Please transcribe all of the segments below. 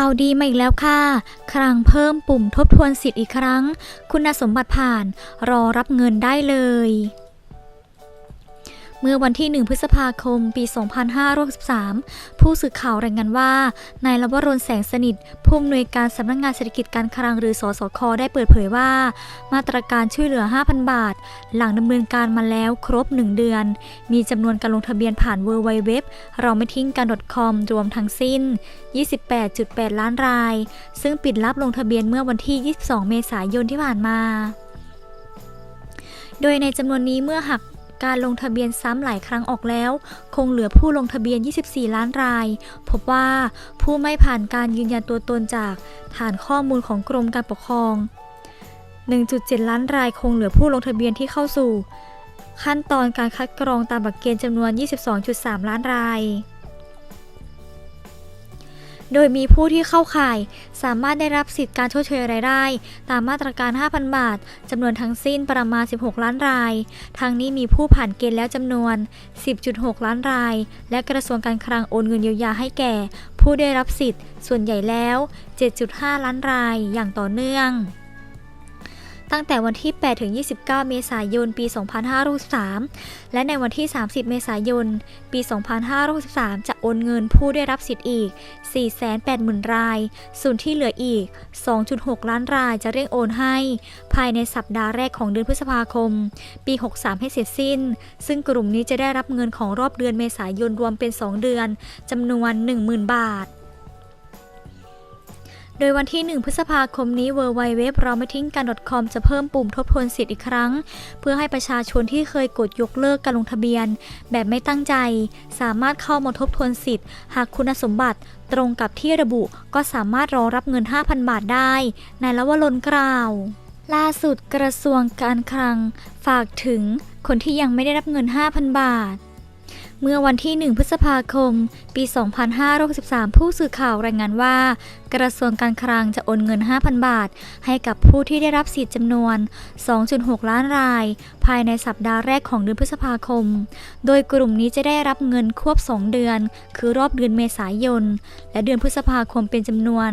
ข่าวดีมาอีกแล้วค่ะ ครั้งเพิ่มปุ่มทบทวนสิทธิ์อีกครั้ง คุณสมบัติผ่าน รอรับเงินได้เลย เมื่อวันที่ 1 พฤษภาคม ปี 2563 ผู้สื่อข่าวรายงานว่า นายลวรนแสงสนิท ผู้อำนวยการสำนักงานเศรษฐกิจการคลังหรือ สสค ได้เปิดเผยว่า มาตรการช่วยเหลือ 5,000 บาท หลังดำเนินการมาแล้วครบ 1 เดือน มีจำนวนการลงทะเบียนผ่าน w w w เว็บเราไม่ทิ้งกัน .com รวมทั้งสิ้น 28.8 ล้านราย ซึ่งปิดรับลงทะเบียนเมื่อวันที่ 22 เมษายนที่ผ่านมาโดยในจำนวนนี้เมื่อหัก การลงทะเบียนซ้ำหลายครั้งออกแล้ว คงเหลือผู้ลงทะเบียน 24 ล้านราย พบว่าผู้ไม่ผ่านการยืนยันตัวตนจากฐานข้อมูลของกรมการปกครอง 1.7 ล้านรายคงเหลือผู้ลงทะเบียนที่เข้าสู่ ขั้นตอนการคัดกรองตามหลักเกณฑ์จำนวน 22.3 ล้านราย โดยมีผู้ที่เข้าข่าย สามารถได้รับสิทธิการชดเชยรายได้ ตามมาตรการ 5,000 บาทจำนวนทั้งสิ้นประมาณ 16 ล้านราย ทั้งนี้มีผู้ผ่านเกณฑ์แล้วจำนวน 10.6 ล้านราย และกระทรวงการคลังโอนเงินเยียวยาให้แก่ ผู้ได้รับสิทธิ์ ส่วนใหญ่แล้ว 7.5 ล้านราย อย่างต่อเนื่อง ตั้งแต่วันที่ 8 ถึง 29 เมษายน ปี 2563 และในวันที่ 30 เมษายน ปี 2563 จะโอนเงินผู้ได้รับสิทธิ์อีก 480,000 ราย ส่วนที่เหลืออีก 2.6 ล้านรายจะเร่งโอนให้ ภายในสัปดาห์แรกของเดือนพฤษภาคม ปี 63 ให้เสร็จสิ้น ซึ่งกลุ่มนี้จะได้รับเงินของรอบเดือนเมษายนรวมเป็น 2 เดือนจำนวน 10,000 บาท โดยวันที่ 1 พฤษภาคมนี้ w w w เราไม่ทิ้งกัน .com จะเพิ่มปุ่มทบทวนสิทธิ์อีกครั้ง เพื่อให้ประชาชนที่เคยกดยกเลิกการลงทะเบียน แบบไม่ตั้งใจ สามารถเข้ามาทบทวนสิทธิ์ หากคุณสมบัติตรงกับที่ระบุก็สามารถรอรับเงิน 5,000 บาทได้ ในละวรนกล่าว ล่าสุดกระทรวงการคลัง ฝากถึงคนที่ยังไม่ได้รับเงิน 5,000 บาท เมื่อวันที่ 1 พฤษภาคม ปี 2563 ผู้สื่อข่าวรายงานว่า กระทรวงการคลังจะโอนเงิน 5,000 บาท ให้กับผู้ที่ได้รับสิทธิ์จำนวน 2.6 ล้านราย ภายในสัปดาห์แรกของเดือนพฤษภาคม โดยกลุ่มนี้จะได้รับเงินควบ 2 เดือน คือรอบเดือนเมษายน และเดือนพฤษภาคมเป็นจำนวน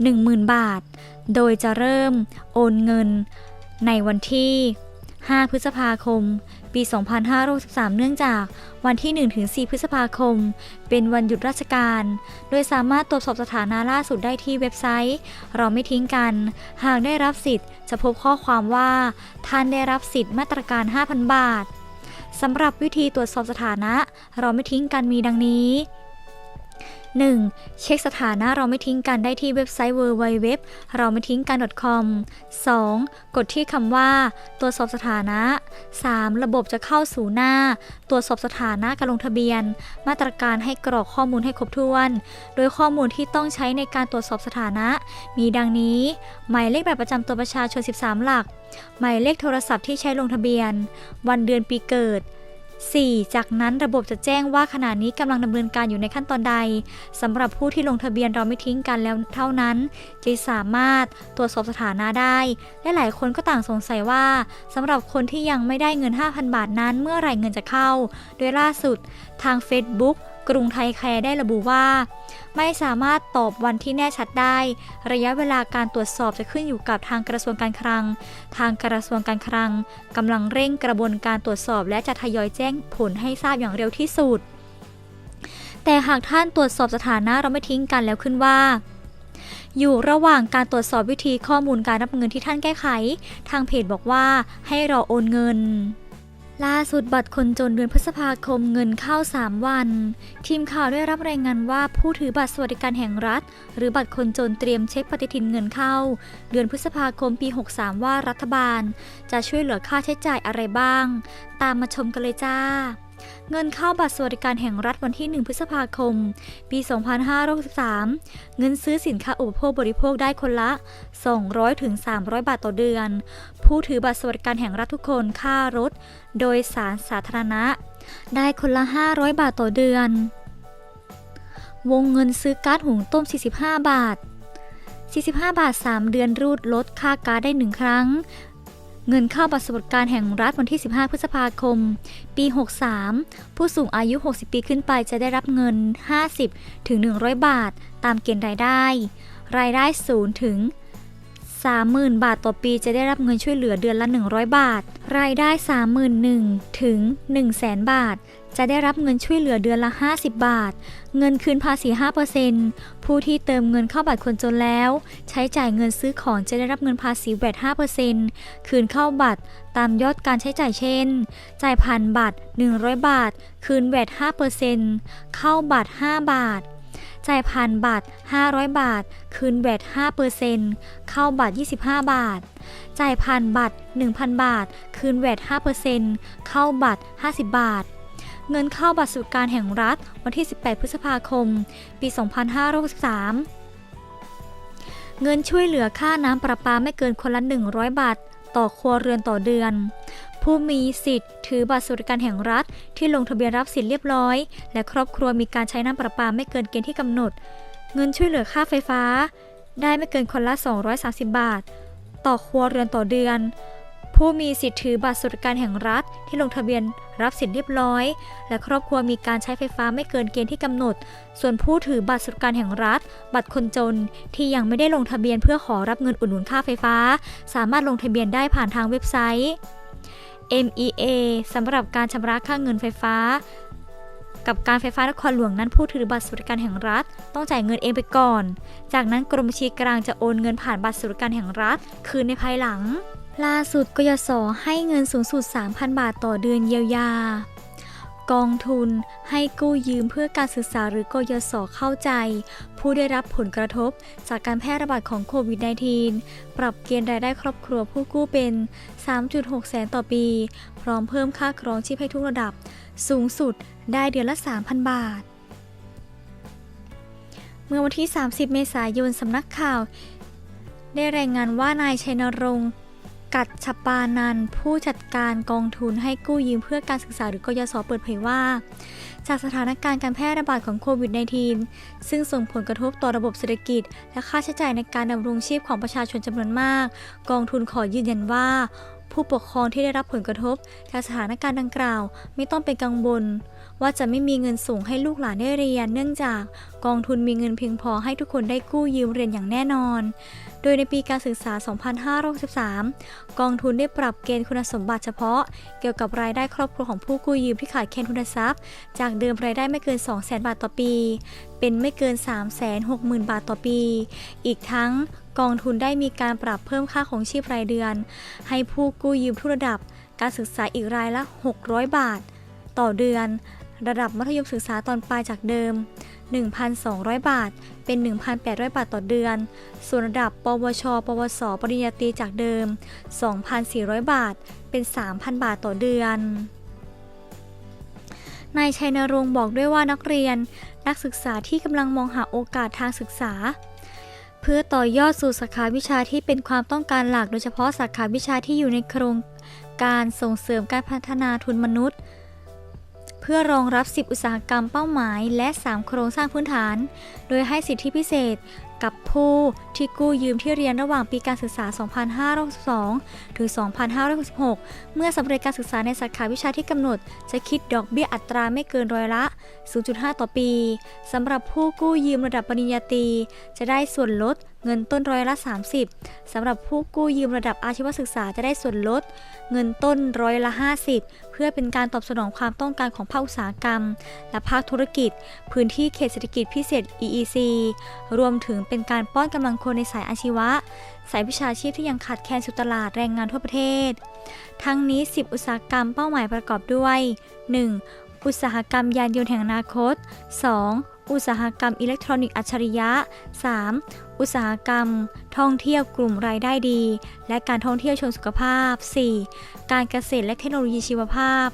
10,000 บาท โดยจะเริ่มโอนเงินในวันที่ 5 พฤษภาคม ปี 2563 เนื่องจากวันที่ 1-4 พฤษภาคม เป็นวันหยุดราชการ โดยสามารถตรวจสอบสถานะล่าสุดได้ที่เว็บไซต์ เราไม่ทิ้งกัน หากได้รับสิทธิ์ จะพบข้อความว่า ท่านได้รับสิทธิ์มาตรการ 5,000 บาทสำหรับวิธีตรวจสอบสถานะ เราไม่ทิ้งกันมีดังนี้ 1. เช็คสถานะเราไม่ทิ้งกันได้ที่เว็บไซต์ www เราไม่ทิ้งกัน .com 2. กดที่คำว่า ตรวจสอบสถานะ 3. ระบบจะเข้าสู่หน้า ตรวจสอบสถานะการลงทะเบียน มาตรการให้กรอกข้อมูลให้ครบถ้วน โดยข้อมูลที่ต้องใช้ในการตรวจสอบสถานะ มีดังนี้ หมายเลขบัตรประจำตัวประชาชน 13 หลัก หมายเลขโทรศัพท์ที่ใช้ลงทะเบียน วันเดือนปีเกิด 4. จากนั้นระบบจะแจ้งว่าขณะนี้กำลังดำเนินการอยู่ในขั้นตอนใดสำหรับผู้ที่ลงทะเบียนเราไม่ทิ้งกันแล้วเท่านั้นจะสามารถตรวจสอบสถานะได้ และหลายคนก็ต่างสงสัยว่าสำหรับคนที่ยังไม่ได้เงิน 5,000 บาทนั้นเมื่อไหร่เงินจะเข้า โดยล่าสุดทาง Facebook กรุงไทยแคร์ได้ระบุว่า ไม่สามารถตอบวันที่แน่ชัดได้ ระยะเวลาการตรวจสอบจะขึ้นอยู่กับทางกระทรวงการคลัง ทางกระทรวงการคลังกำลังเร่งกระบวนการตรวจสอบ และจะทยอยแจ้งผลให้ทราบอย่างเร็วที่สุด แต่หากท่านตรวจสอบสถานะเราไม่ทิ้งกันแล้วขึ้นว่าอยู่ระหว่างการตรวจสอบวิธีข้อมูลการรับเงินที่ท่านแก้ไข ทางเพจบอกว่าให้รอโอนเงิน ล่าสุดบัตรคนจนเดือนพฤษภาคมเงินเข้า 3 วัน ทีมข่าวได้รับรายงานว่าผู้ถือบัตรสวัสดิการแห่งรัฐ หรือบัตรคนจนเตรียมเช็คปฏิทินเงินเข้า เดือนพฤษภาคมปี 63 ว่ารัฐบาล จะช่วยเหลือค่าใช้จ่ายอะไรบ้าง ตามมาชมกันเลยจ้า เงินเข้าบัตรสวัสดิการแห่งรัฐวันที่ 1 พฤษภาคม ปี 2563 เงินซื้อสินค้าอุปโภคบริโภคได้คนละ 200ถึง300 บาทต่อเดือน ผู้ถือบัตรสวัสดิการแห่งรัฐทุกคนค่ารถ โดยสารสาธารณะ ได้คนละ 500 บาทต่อเดือน วงเงินซื้อก๊าซหุงต้ม 45 บาท 45 บาท 3 เดือนรูดลดค่าก๊าซได้ 1 ครั้ง เงินเข้าบัตรสวัสดิการแห่งรัฐวันที่ 15 พฤษภาคม ปี 63 ผู้สูงอายุ 60 ปีขึ้นไปจะได้รับเงิน 50 ถึง 100 บาท ตามเกณฑ์รายได้ รายได้0ถึง30,000 บาทต่อปีจะได้รับเงินช่วยเหลือเดือนละ 100 บาท รายได้ 31,000 ถึง 100,000 บาท จะได้รับเงินช่วยเหลือเดือนละ 50 บาท เงินคืนภาษี 5%ผู้ที่เติมเงินเข้าบัตรคนจนแล้ว ใช้จ่ายเงินซื้อของจะได้รับเงินภาษีแวด5%คืนเข้าบัตรตามยอดการใช้จ่ายเช่น จ่ายผ่านบัตร 100 บาท คืนแวด5%เข้าบัตร 5 บาทจ่ายผ่านบัตร 500 บาท คืนแวด5%เข้าบัตร 25 บาท จ่ายผ่านบัตร 1,000 บาท คืนแวด5%เข้าบัตร 50 บาท เงินเข้าบัตรสวัสดิการแห่งรัฐ วันที่ 18 พฤษภาคม ปี 2563 เงินช่วยเหลือค่าน้ำประปาไม่เกินคนละ 100 บาท ต่อครัวเรือนต่อเดือน ผู้มีสิทธิ์ ถือบัตรสวัสดิการแห่งรัฐ ที่ลงทะเบียนรับสิทธิ์เรียบร้อย และครอบครัวมีการใช้น้ำประปาไม่เกินเกณฑ์ที่กำหนด เงินช่วยเหลือค่าไฟฟ้า ได้ไม่เกินคนละ 230 บาท ต่อครัวเรือนต่อเดือน ผู้มีสิทธิ์ถือบัตรสวัสดิการแห่งรัฐที่ลงทะเบียนรับสิทธิ์เรียบร้อย และครอบครัวมีการใช้ไฟฟ้าไม่เกินเกณฑ์ที่กำหนด ส่วนผู้ถือบัตรสวัสดิการแห่งรัฐ บัตรคนจนที่ยังไม่ได้ลงทะเบียนเพื่อขอรับเงินอุดหนุนค่าไฟฟ้า สามารถลงทะเบียนได้ผ่านทางเว็บไซต์ MEA สำหรับการชำระค่าเงินไฟฟ้า กับการไฟฟ้านครหลวงนั้นผู้ถือบัตรสวัสดิการแห่งรัฐ ต้องจ่ายเงินเองไปก่อน จากนั้นกรมบัญชีกลางจะโอนเงินผ่านบัตรสวัสดิการแห่งรัฐ คืนในภายหลัง ล่าสุดกยศให้เงินสูงสุด 3,000 บาทต่อเดือนเยียวยา กองทุนให้กู้ยืมเพื่อการศึกษาหรือกยศเข้าใจ ผู้ได้รับผลกระทบจากการแพร่ระบาดของโควิด -19 ปรับเกณฑ์รายได้ครอบครัวผู้กู้เป็น 3.6 แสนต่อปี พร้อมเพิ่มค่าครองชีพให้ทุกระดับ สูงสุดได้เดือนละ 3,000 บาท เมื่อวันที่ 30 เมษายนสำนักข่าวได้รายงานว่านายชัยนรงค์ กัดชปานันผู้จัดการกองทุนให้กู้ยืมเพื่อการศึกษาหรือกยศเปิดเผยว่า จากสถานการณ์การแพร่ระบาดของโควิด -19 ซึ่งส่งผลกระทบต่อระบบเศรษฐกิจ และค่าใช้จ่ายในการดำรงชีพของประชาชนจำนวนมาก กองทุนขอยืนยันว่า ผู้ปกครองที่ได้รับผลกระทบ จากสถานการณ์ดังกล่าว ไม่ต้องเป็นกังวลว่าจะไม่มีเงินส่งให้ลูกหลานได้เรียน เนื่องจากกองทุนมีเงินเพียงพอให้ทุกคนได้กู้ยืมเรียนอย่างแน่นอน โดยในปีการศึกษา 2563 กองทุนได้ปรับเกณฑ์คุณสมบัติเฉพาะ เกี่ยวกับรายได้ครอบครัวของผู้กู้ยืมที่ขาดแคลนทุนทรัพย์ จากเดิมรายได้ไม่เกิน 200,000 บาทต่อปี เป็นไม่เกิน 360,000 บาทต่อปี อีกทั้งกองทุนได้มีการปรับเพิ่มค่าของชีพรายเดือน ให้ผู้กู้ยืมทุกระดับ การศึกษาอีกรายละ 600 บาท ต่อเดือน ระดับมัธยมศึกษาตอนปลายจากเดิม 1,200 บาท เป็น 1,800 บาทต่อเดือน ส่วนระดับ ปวช ปวส ปริญญาตรีจากเดิม 2,400 บาท เป็น 3,000 บาทต่อเดือน นายชัยนรงค์บอกด้วยว่านักเรียน นักศึกษาที่กำลังมองหาโอกาสทางศึกษา เพื่อต่อยอดสู่สาขาวิชาที่เป็นความต้องการหลัก โดยเฉพาะสาขาวิชาที่อยู่ในโครงการส่งเสริมการพัฒนาทุนมนุษย์ เพื่อรองรับ 10 อุตสาหกรรมเป้าหมาย และ 3 โครงสร้างพื้นฐาน โดยให้สิทธิพิเศษกับผู้ที่กู้ยืมที่เรียนระหว่างปีการศึกษา 2562 ถึง 2566 เมื่อสำเร็จการศึกษาในสาขาวิชาที่กำหนด จะคิดดอกเบี้ยอัตราไม่เกินร้อยละ 0.5 ต่อปี สำหรับผู้กู้ยืมระดับปริญญาตรีจะได้ส่วนลด เงินต้นร้อยละ 30สำหรับผู้กู้ยืมระดับอาชีวศึกษาจะได้ส่วนลด เงินต้นร้อยละ 50 เพื่อเป็นการตอบสนองความต้องการของภาคอุตสาหกรรม และภาคธุรกิจ พื้นที่เขตเศรษฐกิจพิเศษ EEC รวมถึงเป็นการป้อนกำลังคนในสายอาชีวะ สายวิชาชีพที่ยังขาดแคลนสู่ตลาดแรงงานทั่วประเทศ ทั้งนี้ 10 อุตสาหกรรมเป้าหมายประกอบด้วย 1. อุตสาหกรรมยานยนต์แห่งอนาคต 2. อุตสาหกรรมอิเล็กทรอนิกส์อัจฉริยะ 3. อุตสาหกรรม ท่องเที่ยวกลุ่มรายได้ดี และการท่องเที่ยวเชนสุขภาพ 4. การเกษตรและเทคโนโลยีชีวภาพ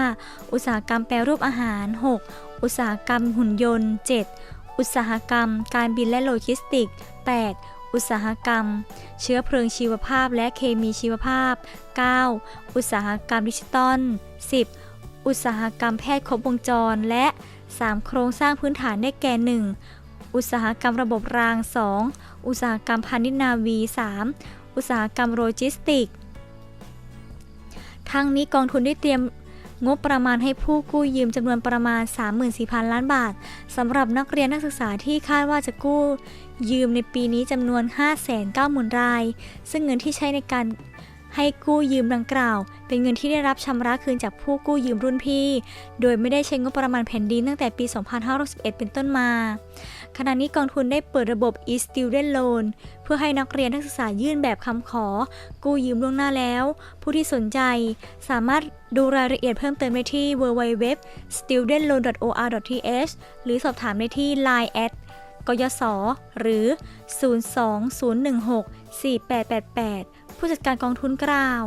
5. อุตสาหกรรมแปรรูปอาหาร 6. อุตสาหกรรมหุ่นยนต์ 7. อุตสาหกรรม การบินและโลจิสติกส์ 8. อุตสาหกรรม เชื้อเพลิงชีวภาพและเคมีชีวภาพ 9. อุตสาหกรรมดิจิตอล 10. อุตสาหกรรมแพทย์ครบวงจรและ 3 โครงสร้างพื้นฐานได้แก่ 1. อุตสาหกรรมระบบราง 2. อุตสาหกรรมพาณิชย์นาวี 3. อุตสาหกรรมโลจิสติกส์ทั้งนี้กองทุนได้เตรียมงบประมาณให้ผู้กู้ยืมจำนวนประมาณ 34,000 ล้านบาทสำหรับนักเรียนนักศึกษาที่คาดว่าจะกู้ ยืมในปีนี้จำนวน 590,000ราย ซึ่งเงินที่ใช้ในการ ให้กู้ยืมดังกล่าว เป็นเงินที่ได้รับชำระคืนจากผู้กู้ยืมรุ่นพี่ โดยไม่ได้ใช้งบประมาณแผ่นดินตั้งแต่ปี 2561 เป็นต้นมา ขณะนี้กองทุนได้เปิดระบบ e-student loan เพื่อให้นักเรียนนักศึกษายื่นแบบคำขอ กู้ยืมล่วงหน้าแล้ว ผู้ที่สนใจสามารถดูรายละเอียดเพิ่มเติมได้ที่ www.studentloan.or.th หรือสอบถามได้ที่ line at กยศหรือ 020164888 ผู้จัดการกองทุนกล่าว